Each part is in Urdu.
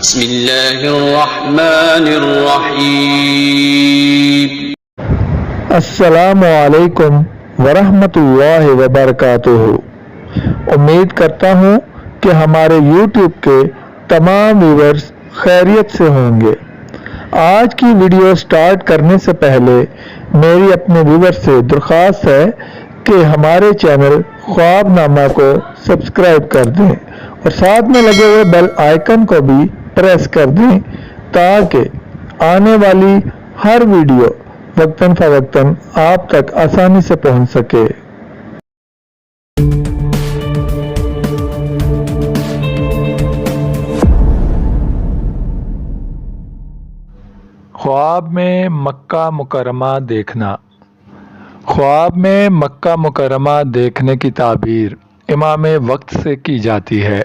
بسم الله الرحمن الرحيم. السلام علیکم ورحمۃ اللہ وبرکاتہ۔ امید کرتا ہوں کہ ہمارے یوٹیوب کے تمام ویورز خیریت سے ہوں گے۔ آج کی ویڈیو سٹارٹ کرنے سے پہلے میری اپنے ویور سے درخواست ہے کہ ہمارے چینل خواب نامہ کو سبسکرائب کر دیں اور ساتھ میں لگے ہوئے بیل آئیکن کو بھی پریس کر دیں تاکہ آنے والی ہر ویڈیو وقتاً فوقتاً آپ تک آسانی سے پہنچ سکے۔ خواب میں مکہ مکرمہ دیکھنا۔ خواب میں مکہ مکرمہ دیکھنے کی تعبیر امام وقت سے کی جاتی ہے۔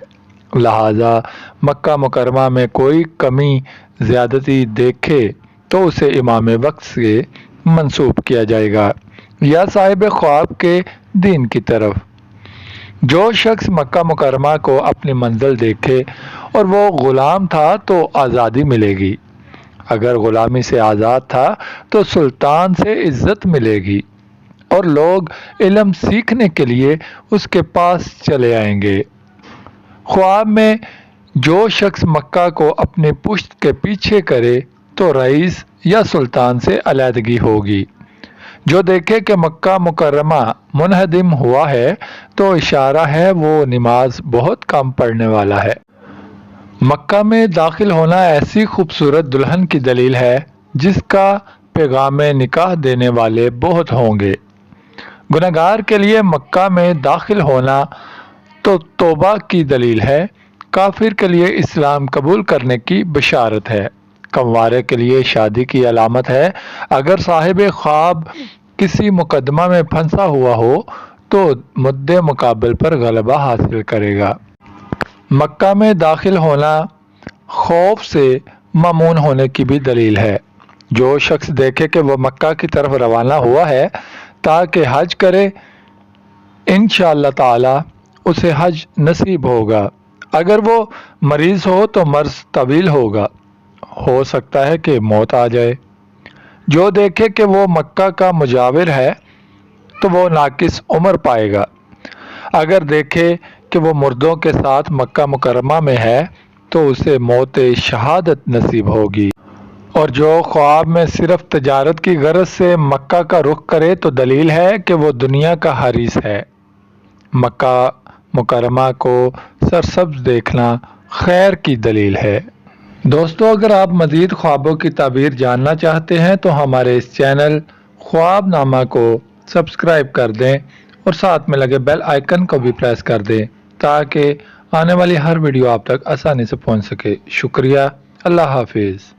لہذا مکہ مکرمہ میں کوئی کمی زیادتی دیکھے تو اسے امام وقت سے منسوب کیا جائے گا، یا صاحب خواب کے دین کی طرف۔ جو شخص مکہ مکرمہ کو اپنی منزل دیکھے اور وہ غلام تھا تو آزادی ملے گی۔ اگر غلامی سے آزاد تھا تو سلطان سے عزت ملے گی اور لوگ علم سیکھنے کے لیے اس کے پاس چلے آئیں گے۔ خواب میں جو شخص مکہ کو اپنے پشت کے پیچھے کرے تو رئیس یا سلطان سے علیحدگی ہوگی۔ جو دیکھے کہ مکہ مکرمہ منہدم ہوا ہے تو اشارہ ہے وہ نماز بہت کم پڑھنے والا ہے۔ مکہ میں داخل ہونا ایسی خوبصورت دلہن کی دلیل ہے جس کا پیغام نکاح دینے والے بہت ہوں گے۔ گناہگار کے لیے مکہ میں داخل ہونا تو توبہ کی دلیل ہے، کافر کے لیے اسلام قبول کرنے کی بشارت ہے۔ کموارے کے لیے شادی کی علامت ہے، اگر صاحب خواب کسی مقدمہ میں پھنسا ہوا ہو، تو مد مقابل پر غلبہ حاصل کرے گا۔ مکہ میں داخل ہونا خوف سے ممون ہونے کی بھی دلیل ہے۔ جو شخص دیکھے کہ وہ مکہ کی طرف روانہ ہوا ہے، تاکہ حج کرے انشاء اللہ تعالی اسے حج نصیب ہوگا۔ اگر وہ مریض ہو تو مرض طویل ہوگا۔ ہو سکتا ہے کہ موت آ جائے۔ جو دیکھے کہ وہ مکہ کا مجاور ہے تو وہ ناقص عمر پائے گا۔ اگر دیکھے کہ وہ مردوں کے ساتھ مکہ مکرمہ میں ہے تو اسے موت شہادت نصیب ہوگی۔ اور جو خواب میں صرف تجارت کی غرض سے مکہ کا رخ کرے تو دلیل ہے کہ وہ دنیا کا حریث ہے۔ مکہ مکرمہ کو سرسبز دیکھنا خیر کی دلیل ہے۔ دوستو، اگر آپ مزید خوابوں کی تعبیر جاننا چاہتے ہیں، تو ہمارے اس چینل خواب نامہ کو سبسکرائب کر دیں اور ساتھ میں لگے بیل آئیکن کو بھی پریس کر دیں تاکہ آنے والی ہر ویڈیو آپ تک آسانی سے پہنچ سکے۔ شکریہ۔ اللہ حافظ۔